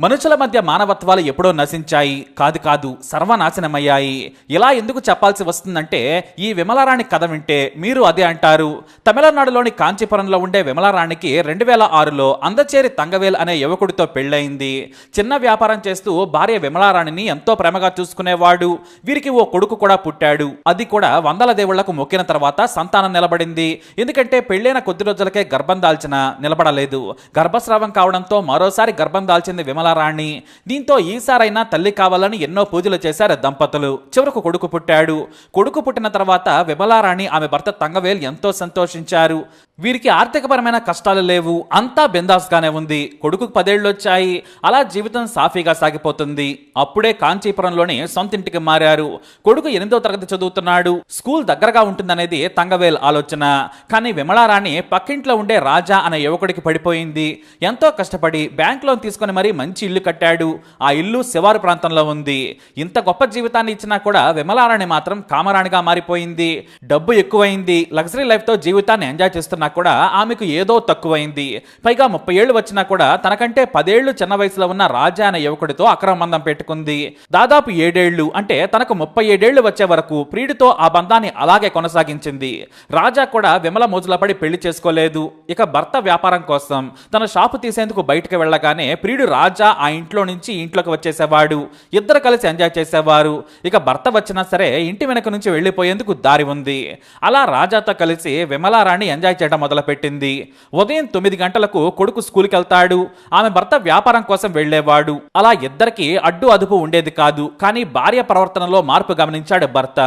మనుషుల మధ్య మానవత్వాలు ఎప్పుడో నశించాయి. కాదు కాదు సర్వనాశనమయ్యాయి. ఇలా ఎందుకు చెప్పాల్సి వస్తుందంటే ఈ విమలారాణి కథ వింటే మీరు అదే అంటారు. తమిళనాడులోని కాంచీపురంలో ఉండే విమలారాణికి రెండు వేల ఆరులో అందచేరి తంగవేల్ అనే యువకుడితో పెళ్ళయింది. చిన్న వ్యాపారం చేస్తూ భార్య విమలారాణిని ఎంతో ప్రేమగా చూసుకునేవాడు. వీరికి ఓ కొడుకు కూడా పుట్టాడు. అది కూడా వందల దేవుళ్ళకు మొక్కిన తర్వాత సంతానం నిలబడింది. ఎందుకంటే పెళ్ళైన కొద్ది రోజులకే గర్భం దాల్చిన నిలబడలేదు. గర్భస్రావం కావడంతో మరోసారి గర్భం దాల్చింది రాణి. దీంతో ఈసారైనా తల్లి కావాలని ఎన్నో పూజలు చేశారు దంపతులు. చివరకు కొడుకు పుట్టాడు. కొడుకు పుట్టిన తర్వాత విమలారాణి ఆమె భర్త తంగవేల్ ఎంతో సంతోషించారు. వీరికి ఆర్థికపరమైన కష్టాలు లేవు అంతా బిందాస్గానే ఉంది. కొడుకుకు పదేళ్ళు వచ్చాయి అలా జీవితం సాఫీగా సాగిపోతుంది. అప్పుడే కాంచీపురంలోని సొంత ఇంటికి మారారు. కొడుకు ఎనిమిదో తరగతి చదువుతున్నాడు. స్కూల్ దగ్గరగా ఉంటుందనేది తంగవేల్ ఆలోచన. కానీ విమలారాణి పక్కింట్లో ఉండే రాజా అనే యువకుడికి పడిపోయింది. ఎంతో కష్టపడి బ్యాంక్ లోన్ తీసుకుని మరీ మంచి ఇల్లు కట్టాడు. ఆ ఇల్లు శివారు ప్రాంతంలో ఉంది. ఇంత గొప్ప జీవితాన్ని ఇచ్చినా కూడా విమలారాణి మాత్రం కామరాణిగా మారిపోయింది. డబ్బు ఎక్కువైంది. లగ్జరీ లైఫ్తో జీవితాన్ని ఎంజాయ్ చేస్తున్నా కూడా ఆమెకు ఏదో తక్కువైంది. పైగా ముప్పై ఏళ్ళు వచ్చినా కూడా తనకంటే పదేళ్ళు చిన్న వయసులో ఉన్న రాజా అనే యువకుడితో అక్రమ బంధం పెట్టుకుంది. దాదాపు ఏడేళ్ళు అంటే తనకు ముప్పై ఏడేళ్ళు వచ్చే వరకు ప్రియుడితో ఆ బంధాన్ని అలాగే కొనసాగించింది. రాజా కూడా విమల మోజులపడి పెళ్ళి చేసుకోలేదు. ఇక భర్త వ్యాపారం కోసం తన షాపు తీసేందుకు బయటకు వెళ్ళగానే ప్రియుడు రాజా ఆ ఇంట్లో నుంచి ఇంట్లోకి వచ్చేసేవాడు. ఇద్దరు కలిసి ఎంజాయ్ చేసేవారు. ఇక భర్త వచ్చినా సరే ఇంటి వెనక నుంచి వెళ్ళిపోయేందుకు దారి ఉంది. అలా రాజాతో కలిసి విమలారాణి ఎంజాయ్ చేయడం మొదలుపెట్టింది. ఉదయం తొమ్మిది గంటలకు కొడుకు స్కూల్కి వెళ్తాడు. ఆమె భర్త వ్యాపారం కోసం వెళ్ళేవాడు. అలా ఇద్దరికి అడ్డు అదుపు ఉండేది కాదు. కానీ భార్య ప్రవర్తనలో మార్పు గమనించాడు భర్త.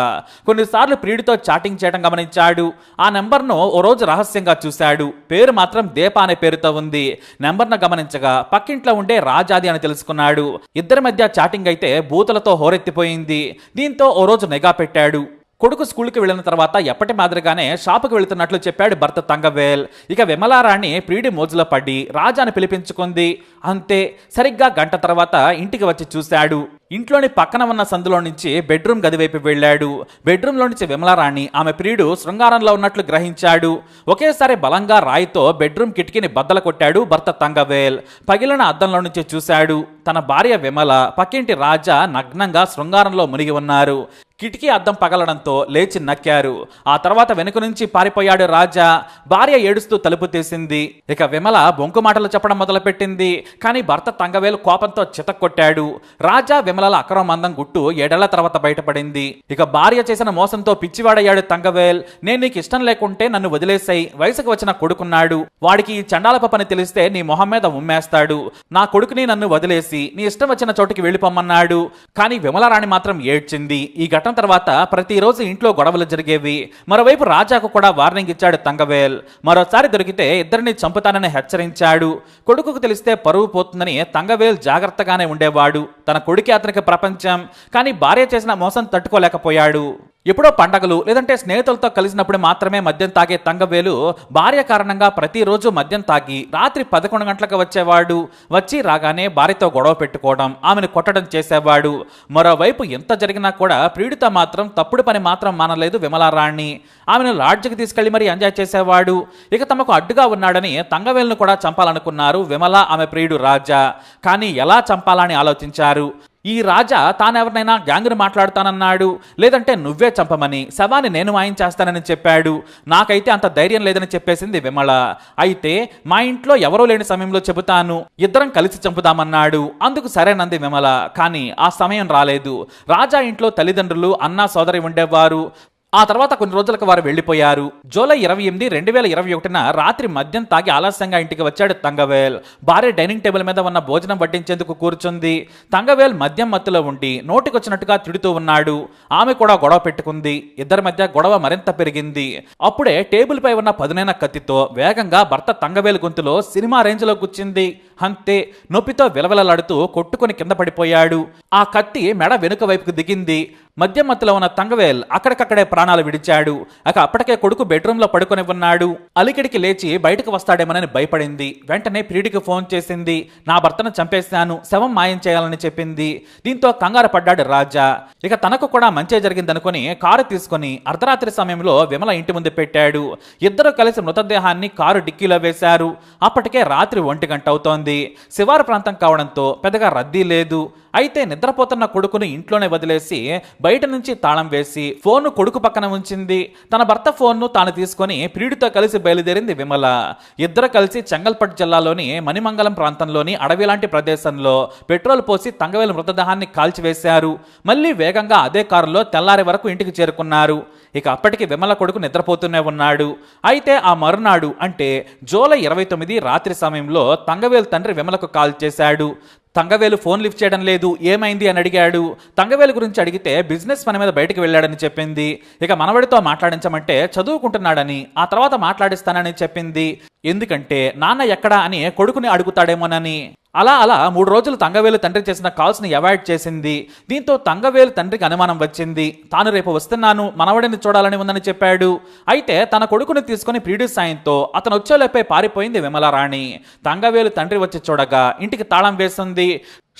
కొన్నిసార్లు ప్రియుడితో చాటింగ్ చేయడం గమనించాడు. ఆ నెంబర్ను ఓ రోజు రహస్యంగా చూశాడు. పేరు మాత్రం దీప అనే పేరుతో ఉంది. నెంబర్ను గమనించగా పక్కింట్లో ఉండే రాజాది అని తెలుసుకున్నాడు. ఇద్దరి మధ్య చాటింగ్ అయితే బూతులతో హోరెత్తిపోయింది. దీంతో ఓ రోజు నిఘా పెట్టాడు. కొడుకు స్కూల్కి వెళ్ళిన తర్వాత ఎప్పటి మాదిరిగానే షాపుకి వెళుతున్నట్లు చెప్పాడు భర్త తంగవేల్. ఇక విమలారాణి ప్రియుడి మోజులో పడి రాజాను పిలిపించుకుంది. అంతే సరిగ్గా గంట తర్వాత ఇంటికి వచ్చి చూశాడు. ఇంట్లోని పక్కన ఉన్న సందులో నుంచి బెడ్రూమ్ గది వైపు వెళ్ళాడు. బెడ్రూమ్లో నుంచి విమలారాణి ఆమె ప్రియుడు శృంగారంలో ఉన్నట్లు గ్రహించాడు. ఒకేసారి బలంగా రాయితో బెడ్రూమ్ కిటికీని బద్దల కొట్టాడు భర్త తంగవేల్. పగిలిన అద్దంలో నుంచి చూశాడు. తన భార్య విమల పక్కింటి రాజా నగ్నంగా శృంగారంలో మునిగి ఉన్నారు. కిటికీ అద్దం పగలడంతో లేచి నక్కారు. ఆ తర్వాత వెనుక నుంచి పారిపోయాడు రాజా. భార్య ఏడుస్తూ తలుపు తీసింది. ఇక విమల బొంకు మాటలు చెప్పడం మొదలుపెట్టింది. కానీ భర్త తంగవేలు కోపంతో చితక్కొట్టాడు. రాజా విమలల అక్రమందం గుట్టు ఏడేళ్ళ తర్వాత బయటపడింది. ఇక భార్య చేసిన మోసంతో పిచ్చివాడయ్యాడు తంగవేల్. నేను నీకు ఇష్టం లేకుంటే నన్ను వదిలేసాయి. వయసుకు వచ్చిన కొడుకున్నాడు. వాడికి ఈ చండాలప పని తెలిస్తే నీ మొహం మీద ఉమ్మేస్తాడు. నా కొడుకుని నన్ను వదిలేసి నీ ఇష్టం వచ్చిన చోటికి వెళ్ళిపోమన్నాడు కానీ విమలారాణి మాత్రం ఏడ్చింది. ఈ ఘటన తర్వాత ప్రతిరోజు ఇంట్లో గొడవలు జరిగేవి. మరోవైపు రాజాకు కూడా వార్నింగ్ ఇచ్చాడు తంగవేల్. మరోసారి దొరికితే ఇద్దరిని చంపుతానని హెచ్చరించాడు. కొడుకుకు తెలిస్తే పరువు పోతుందని తంగవేల్ జాగ్రత్తగానే ఉండేవాడు. తన కొడుకి అతనికి ప్రపంచం కానీ భార్య చేసిన మోసం తట్టుకోలేకపోయాడు. ఎప్పుడో పండగలు లేదంటే స్నేహితులతో కలిసినప్పుడు మాత్రమే మద్యం తాగే తంగవేలు భార్య కారణంగా ప్రతిరోజు మద్యం తాగి రాత్రి పదకొండు గంటలకు వచ్చేవాడు. వచ్చి రాగానే భార్యతో గొడవ పెట్టుకోవడం ఆమెను కొట్టడం చేసేవాడు. మరోవైపు ఎంత జరిగినా కూడా ప్రియుడిత మాత్రం తప్పుడు పని మాత్రం మానలేదు విమలారాణి. ఆమెను లాడ్జికి తీసుకెళ్ళి మరీ ఎంజాయ్ చేసేవాడు. ఇక తమకు అడ్డుగా ఉన్నాడని తంగవేలును కూడా చంపాలనుకున్నారు విమల ఆమె ప్రియుడు రాజా. కానీ ఎలా చంపాలని ఆలోచించారు? ఈ రాజా తానెవరినైనా గ్యాంగ్ను మాట్లాడుతానన్నాడు. లేదంటే నువ్వే చంపమని శవాన్ని నేను వాయించేస్తానని చెప్పాడు. నాకైతే అంత ధైర్యం లేదని చెప్పేసింది విమల. అయితే మా ఇంట్లో ఎవరూ లేని సమయంలో చెబుతాను. ఇద్దరం కలిసి చంపుదామన్నాడు. అందుకు సరేనంది విమల. కానీ ఆ సమయం రాలేదు. రాజా ఇంట్లో తల్లిదండ్రులు అన్నా సోదరి ఉండేవారు. ఆ తర్వాత కొన్ని రోజులకు వారు వెళ్ళిపోయారు జూలై ఇరవై ఎనిమిది రెండు వేల ఇరవై ఒకటిన రాత్రి మద్యం తాగి ఆలస్యంగా ఇంటికి వచ్చాడు తంగవేల్. భార్య డైనింగ్ టేబుల్ మీద ఉన్న భోజనం వడ్డించేందుకు కూర్చుంది. తంగవేల్ మద్యం మత్తులో ఉండి నోటికొచ్చినట్టుగా తిడుతూ ఉన్నాడు. ఆమె కూడా గొడవ పెట్టుకుంది. ఇద్దరి మధ్య గొడవ మరింత పెరిగింది. అప్పుడే టేబుల్ పై ఉన్న పదునైన కత్తితో వేగంగా భర్త తంగవేల్ గొంతులో సినిమా రేంజ్లో కూర్చింది. అంతే నొప్పితో విలవిలలాడుతూ కొట్టుకుని కింద పడిపోయాడు. ఆ కత్తి మెడ వెనుక వైపుకు దిగింది. మధ్య మధ్యలో ఉన్న తంగవేల్ అక్కడికక్కడే ప్రాణాలు విడిచాడు. అక అప్పటికే కొడుకు బెడ్రూమ్లో పడుకొని ఉన్నాడు. అలికిడికి లేచి బయటకు వస్తాడేమోనని భయపడింది. వెంటనే ప్రియుడికి ఫోన్ చేసింది. నా భర్తను చంపేశాను. శవం మాయం చేయాలని చెప్పింది. దీంతో కంగారు పడ్డాడు రాజా. ఇక తనకు కూడా మంచి జరిగిందనుకుని కారు తీసుకొని అర్ధరాత్రి సమయంలో విమల ఇంటి ముందు పెట్టాడు. ఇద్దరు కలిసి మృతదేహాన్ని కారు డిక్కీలో వేశారు. అప్పటికే రాత్రి ఒంటి గంట అవుతోంది. శివారు ప్రాంతం కావడంతో పెద్దగా రద్దీ లేదు. అయితే నిద్రపోతున్న కొడుకును ఇంట్లోనే వదిలేసి బయట నుంచి తాళం వేసి ఫోన్ను కొడుకు పక్కన ఉంచింది. తన భర్త ఫోన్ను తాను తీసుకొని ప్రియుడితో కలిసి బయలుదేరింది విమల. ఇద్దరు కలిసి చెంగల్పట్ జిల్లాలోని మణిమంగళం ప్రాంతంలోని అడవి లాంటి ప్రదేశంలో పెట్రోల్ పోసి తంగవేలు మృతదేహాన్ని కాల్చివేశారు. మళ్ళీ వేగంగా అదే కారులో తెల్లారి వరకు ఇంటికి చేరుకున్నారు. ఇక అప్పటికి విమల కొడుకు నిద్రపోతూనే ఉన్నాడు. అయితే ఆ మరునాడు అంటే జూలై ఇరవై తొమ్మిది రాత్రి సమయంలో తంగవేలు తండ్రి విమలకు కాల్ చేశాడు. తంగవేలు ఫోన్ లిఫ్ట్ చేయడం లేదు ఏమైంది అని అడిగాడు. తంగవేలు గురించి అడిగితే బిజినెస్ పని మీద బయటికి వెళ్ళాడని చెప్పింది. ఇక మనవడితో మాట్లాడించమంటే చదువుకుంటున్నాడని ఆ తర్వాత మాట్లాడిస్తానని చెప్పింది. ఎందుకంటే నాన్న ఎక్కడా? అని కొడుకుని అడుగుతాడేమోనని. అలా అలా మూడు రోజులు తంగవేలు తండ్రి చేసిన కాల్స్ని అవాయిడ్ చేసింది. దీంతో తంగవేలు తండ్రికి అనుమానం వచ్చింది. తాను రేపు వస్తున్నాను మనవడిని చూడాలని ఉందని చెప్పాడు. అయితే తన కొడుకుని తీసుకుని ప్రియుడి సాయంతో అతను వచ్చేలోపే పారిపోయింది విమలారాణి. తంగవేలు తండ్రి వచ్చి చూడగా ఇంటికి తాళం వేసింది.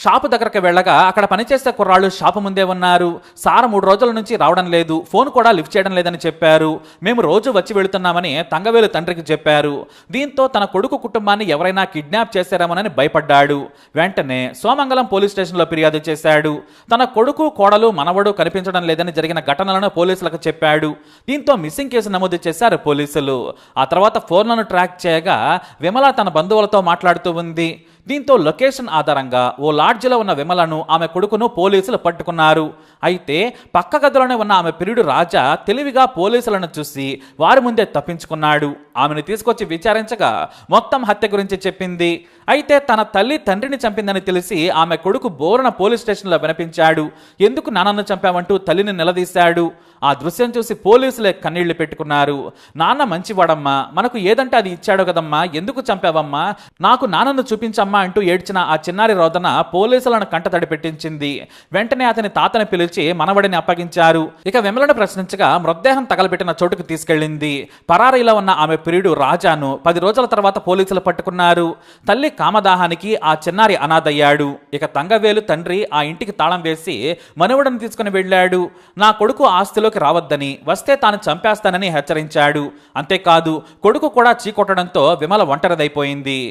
షాపు దగ్గరకు వెళ్ళగా అక్కడ పనిచేసే కుర్రాళ్ళు షాపు ముందే ఉన్నారు. సార్ మూడు రోజుల నుంచి రావడం లేదు. ఫోన్ కూడా లిఫ్ట్ చేయడం లేదని చెప్పారు. మేము రోజు వచ్చి వెళుతున్నామని తంగవేలు తండ్రికి చెప్పారు. దీంతో తన కొడుకు కుటుంబాన్ని ఎవరైనా కిడ్నాప్ చేశారేమోనని భయపడ్డాడు. వెంటనే సోమంగళం పోలీస్ స్టేషన్లో ఫిర్యాదు చేశాడు. తన కొడుకు కోడలు మనవడు కనిపించడం లేదని జరిగిన ఘటనలను పోలీసులకు చెప్పాడు. దీంతో మిస్సింగ్ కేసు నమోదు చేశారు పోలీసులు. ఆ తర్వాత ఫోన్లను ట్రాక్ చేయగా విమల తన బంధువులతో మాట్లాడుతూ ఉంది. దీంతో లొకేషన్ ఆధారంగా ఓ లాడ్జిలో ఉన్న విమలను ఆమె కొడుకును పోలీసులు పట్టుకున్నారు. అయితే పక్క గదిలోనే ఉన్న ఆమె పిరుడు రాజా తెలివిగా పోలీసులను చూసి వారి ముందే తప్పించుకున్నాడు. ఆమెను తీసుకొచ్చి విచారించగా మొత్తం హత్య గురించి చెప్పింది. అయితే తన తల్లి తండ్రిని చంపిందని తెలిసి ఆమె కొడుకు బోరన పోలీస్ స్టేషన్లో వినిపించాడు. ఎందుకు నాన్నను చంపావంటూ తల్లిని నిలదీశాడు? ఆ దృశ్యం చూసి పోలీసులే కన్నీళ్ళు పెట్టుకున్నారు. నాన్న మంచివాడమ్మా. మనకు ఏదంటే అది ఇచ్చాడు కదమ్మా. ఎందుకు చంపావమ్మా? నాకు నాన్నను చూపించమ్మా అంటూ ఏడ్చిన ఆ చిన్నారి రోదన పోలీసులను కంటతడి పెట్టించింది. వెంటనే అతని తాతని పిలిచి మనవడిని అప్పగించారు. ఇక విమలను ప్రశ్నించగా మృతదేహం తగలబెట్టిన చోటుకు తీసుకెళ్ళింది. పరారీలో ఉన్న ఆమె ప్రియుడు రాజాను పది రోజుల తర్వాత పోలీసులు పట్టుకున్నారు. తల్లి కామదాహానికి ఆ చిన్నారి అనాథయ్యాడు. ఇక తంగవేలు తండ్రి ఆ ఇంటికి తాళం వేసి మనవడను తీసుకుని వెళ్ళాడు. నా కొడుకు ఆస్తిలోకి రావద్దని వస్తే తాను చంపేస్తానని హెచ్చరించాడు. అంతేకాదు కొడుకు కూడా చీకొట్టడంతో విమల ఒంటరిదైపోయింది.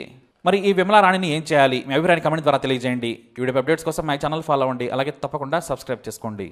మరి ఈ విమల రాణిని ఏం చేయాలి? మీ అభిప్రాయాన్ని కమెంట్ ద్వారా తెలియజేయండి. ఈ వీడియో అప్డేట్స్ కోసం మా ఛానల్ ఫాలో అవ్వండి. అలాగే తప్పకుండా సబ్స్క్రైబ్ చేసుకోండి.